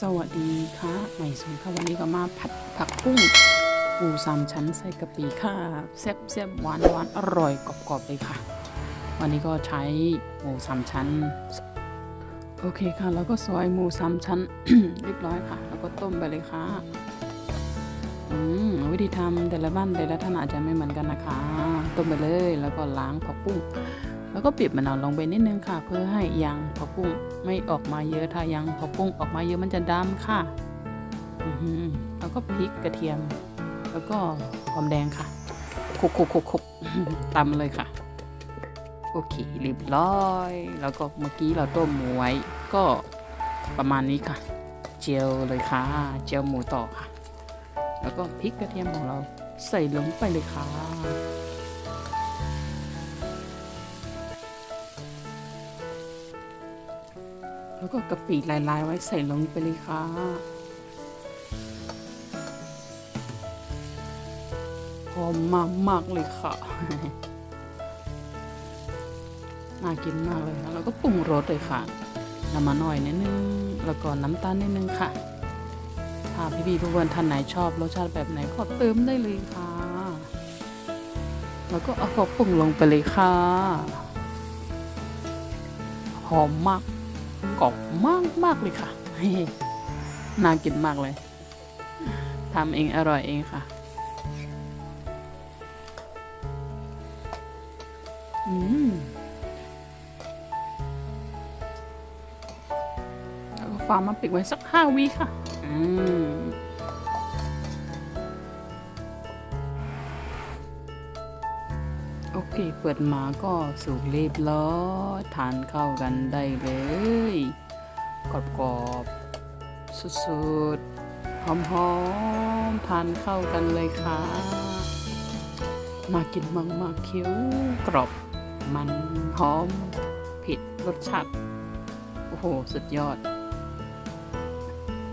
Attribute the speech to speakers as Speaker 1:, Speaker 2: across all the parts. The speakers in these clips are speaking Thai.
Speaker 1: สวัสดีค่ะใหม่สงค่ะวันนี้ก็มาผัดผักกุ้งปูสามชั้นใส่กะปิค่ะแซ่บแซ่บหวานหวานอร่อยกรอบๆเลยค่ะ วันนี้ก็ใช้หมูสามชั้น โอเคค่ะ แล้วก็ซอยหมูสามชั้นเรียบร้อยค่ะ แล้วก็ต้มไปเลยค่ะอืมวิธีทำแต่ละบ้านแต่ละท่านอาจจะไม่เหมือนกันนะคะ ต้มไปเลยแล้วก็ล้างผักปุ้ง แล้วก็ปิดมะนาวลงไปนิดนึงค่ะ เพื่อให้ยางผักบุ้งไม่ออกมาเยอะถ้ายางผักบุ้งออกมาเยอะมันจะดำค่ะแล้วก็พริกกระเทียม แล้วก็หอมแดงค่ะคุกคุกคุกคุกตำเลยค่ะ โอเคเรียบร้อย แล้วก็เมื่อกี้เราต้มหมูไว้ก็ประมาณนี้ค่ะ เจียวเลยค่ะ เจียวหมูต่อค่ะ แล้วก็พริกกระเทียมของเราใส่ลงไปเลยค่ะ แล้วก็กะปิลายๆ ไว้ใส่ลงไปเลยค่ะ หอมมากมากเลยค่ะ น่ากินมากเลยค่ะแล้วก็ปรุงรสเลยค่ะน้ำมันหน่อยนิดนึง แล้วก็น้ำตาลนิดนึงค่ะ ถ้าพี่ๆทุกคนท่านไหนชอบรสชาติแบบไหนก็เติมได้เลยค่ะ แล้วก็เอาข้าวปรุงลงไปเลยค่ะ หอมมาก กรอบมากมากเลยค่ะน่ากินมากเลยทำเองอร่อยเองค่ะอืมแล้วก็ฟาร์มมาปิดไว้สักห้าวิค่ะ อืม โอเค เปิดมาก็สุกเรียบร้อยทานเข้ากันได้เลย กรอบๆสุดๆหอมๆทานเข้ากันเลยค่ะ มากินมากๆเคี้ยวกรอบ มันหอมผ็ดรสชาติโอ้โห สุดยอด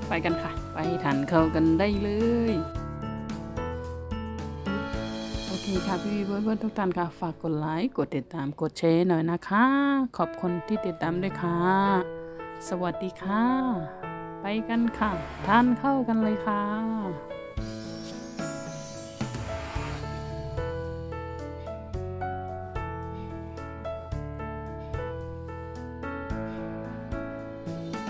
Speaker 1: ไปกันค่ะ ไปทานเข้ากันได้เลย นี่คค่ะพี่เพื่อนๆทุกท่านค่ะฝากกดไลค์กดติดตามกดแชร์หน่อยนะคะ ขอบคุณที่ติดตามด้วยค่ะ สวัสดีค่ะ ไปกันค่ะ ทานเข้ากันเลยค่ะ